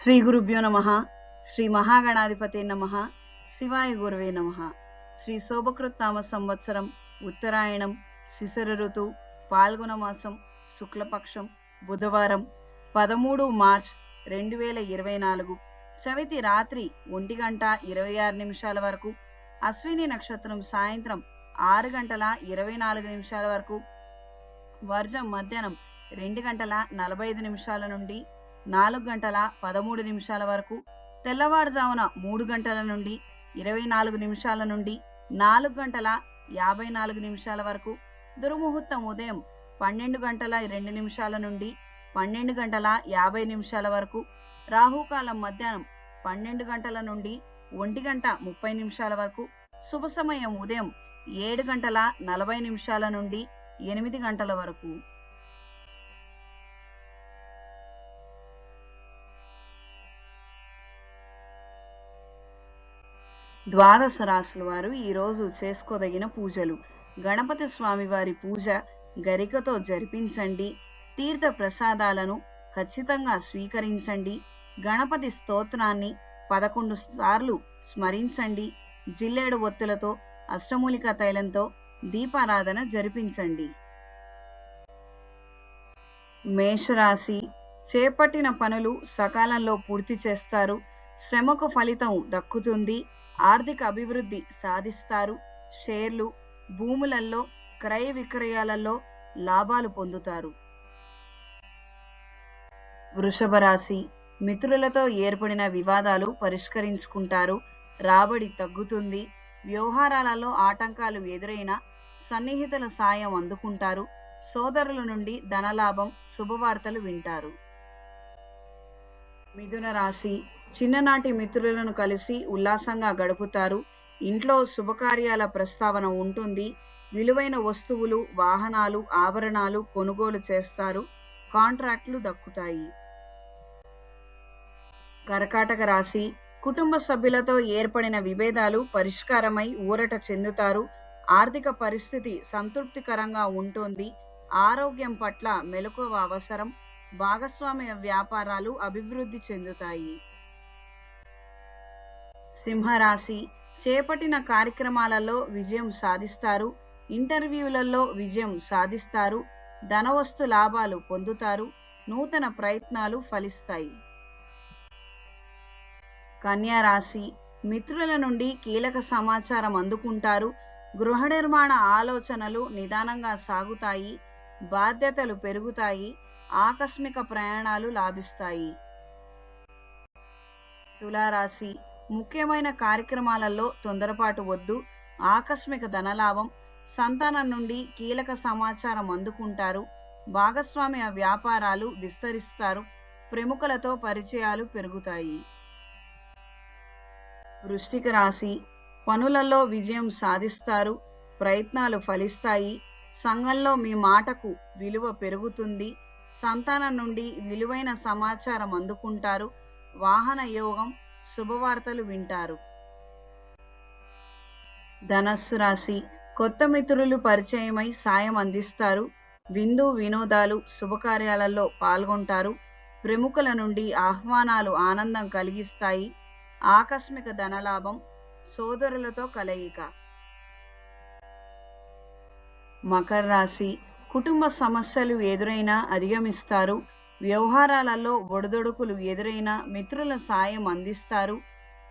శ్రీ గురుభ్యో నమ శ్రీ మహాగణాధిపతి నమ శివాయ గురువే నమ. శ్రీ శోభకృత్నామ సంవత్సరం ఉత్తరాయణం శిశిర ఋతు పాల్గొన మాసం శుక్లపక్షం బుధవారం పదమూడు మార్చ్ రెండు వేల ఇరవై నాలుగు. చవితి రాత్రి ఒంటి గంట ఇరవై ఆరు నిమిషాల వరకు అశ్విని నక్షత్రం సాయంత్రం ఆరు గంటల ఇరవై నాలుగు నిమిషాల వరకు వర్జం మధ్యాహ్నం రెండు గంటల నలభై ఐదు నిమిషాల నుండి నాలుగు గంటల పదమూడు నిమిషాల వరకు తెల్లవారుజామున మూడు గంటల నుండి ఇరవై నాలుగు నిమిషాల నుండి నాలుగు గంటల యాభై నాలుగు నిమిషాల వరకు దుర్ముహూర్తం ఉదయం పన్నెండు గంటల రెండు నిమిషాల నుండి పన్నెండు గంటల యాభై నిమిషాల వరకు రాహుకాలం మధ్యాహ్నం పన్నెండు గంటల నుండి ఒంటి గంట ముప్పై నిమిషాల వరకు శుభ సమయం ఉదయం ఏడు గంటల నలభై నిమిషాల నుండి ఎనిమిది గంటల వరకు. ద్వాదశ రాశుల వారు ఈరోజు చేసుకోదగిన పూజలు. గణపతి స్వామి వారి పూజ గరికతో జరిపించండి. తీర్థ ప్రసాదాలను ఖచ్చితంగా స్వీకరించండి. గణపతి స్తోత్రాన్ని పదకొండు సార్లు స్మరించండి. జిల్లేడు ఒత్తులతో అష్టమూలిక తైలంతో దీపారాధన జరిపించండి. మేషరాశి చేపట్టిన పనులు సకాలంలో పూర్తి చేస్తారు. శ్రమకు ఫలితం దక్కుతుంది. ఆర్థిక అభివృద్ధి సాధిస్తారు. షేర్లు భూములల్లో క్రయ విక్రయాలలో లాభాలు పొందుతారు. వృషభ రాశి మిత్రులతో ఏర్పడిన వివాదాలు పరిష్కరించుకుంటారు. రాబడి తగ్గుతుంది. వ్యవహారాలలో ఆటంకాలు ఎదురైనా సన్నిహితుల సాయం అందుకుంటారు. సోదరుల నుండి ధనలాభం శుభవార్తలు వింటారు. మిథున రాశి చిన్ననాటి మిత్రులను కలిసి ఉల్లాసంగా గడుపుతారు. ఇంట్లో శుభకార్యాల ప్రస్తావన ఉంటుంది. విలువైన వస్తువులు వాహనాలు ఆభరణాలు కొనుగోలు చేస్తారు. కాంట్రాక్ట్లు దక్కుతాయి. కర్కాటక రాశి కుటుంబ సభ్యులతో ఏర్పడిన విభేదాలు పరిష్కారమై ఊరట చెందుతారు. ఆర్థిక పరిస్థితి సంతృప్తికరంగా ఉంటుంది. ఆరోగ్యం పట్ల మెలకువ అవసరం. భాగస్వామ్య వ్యాపారాలు అభివృద్ధి చెందుతాయి. సింహరాశి. చేపట్టిన కార్యక్రమాలలో విజయం సాధిస్తారు. ఇంటర్వ్యూలలో విజయం సాధిస్తారు. ధనవస్తు లాభాలు పొందుతారు. నూతన ప్రయత్నాలు ఫలిస్తాయి. కన్యారాశి మిత్రుల నుండి కీలక సమాచారం అందుకుంటారు. గృహ నిర్మాణ ఆలోచనలు నిదానంగా సాగుతాయి. బాధ్యతలు పెరుగుతాయి. ఆకస్మిక ప్రయాణాలు లాభిస్తాయి. తులారాశి. ముఖ్యమైన కార్యక్రమాలలో తొందరపాటు వద్దు. ఆకస్మిక ధనలాభం సంతానం నుండి కీలక సమాచారం అందుకుంటారు. భాగస్వామ్య వ్యాపారాలు విస్తరిస్తారు. ప్రముఖులతో పరిచయాలు పెరుగుతాయి. వృష్టిక రాశి పనులలో విజయం సాధిస్తారు. ప్రయత్నాలు ఫలిస్తాయి. సంఘంలో మీ మాటకు విలువ పెరుగుతుంది. సంతానం నుండి విలువైన సమాచారం అందుకుంటారు. వాహన యోగం శుభవార్తలు వింటారు. ధనస్సు రాశి కొత్త మిత్రులు పరిచయమై సాయం అందిస్తారు. విందు వినోదాలు శుభకార్యాలలో పాల్గొంటారు. ప్రముఖుల నుండి ఆహ్వానాలు ఆనందం కలిగిస్తాయి. ఆకస్మిక ధనలాభం సోదరులతో కలయిక. మకర రాశి కుటుంబ సమస్యలు ఎదురైనా అధిగమిస్తారు. వ్యవహారాలలో ఒడిదొడుకులు ఎదురైనా మిత్రుల సాయం అందిస్తారు.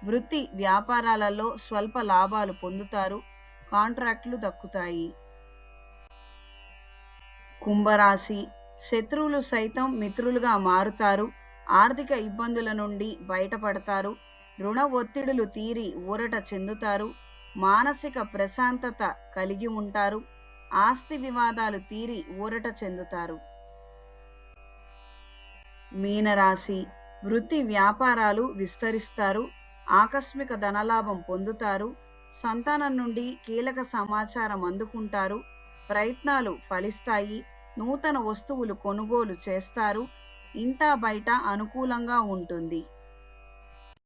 వృత్తి వ్యాపారాలలో స్వల్ప లాభాలు పొందుతారు. కాంట్రాక్టులు దక్కుతాయి. కుంభరాశి శత్రువులు సైతం మిత్రులుగా మారుతారు. ఆర్థిక ఇబ్బందుల నుండి బయటపడతారు. రుణ ఒత్తిడులు తీరి ఊరట చెందుతారు. మానసిక ప్రశాంతత కలిగి ఉంటారు. ఆస్తి వివాదాలు తీరి ఊరట చెందుతారు. మీనరాశి వృత్తి వ్యాపారాలు విస్తరిస్తారు ఆకస్మిక ధనలాభం పొందుతారు సంతానం నుండి కీలక సమాచారం అందుకుంటారు ప్రయత్నాలు ఫలిస్తాయి నూతన వస్తువులు కొనుగోలు చేస్తారు ఇంటా బయట అనుకూలంగా ఉంటుంది.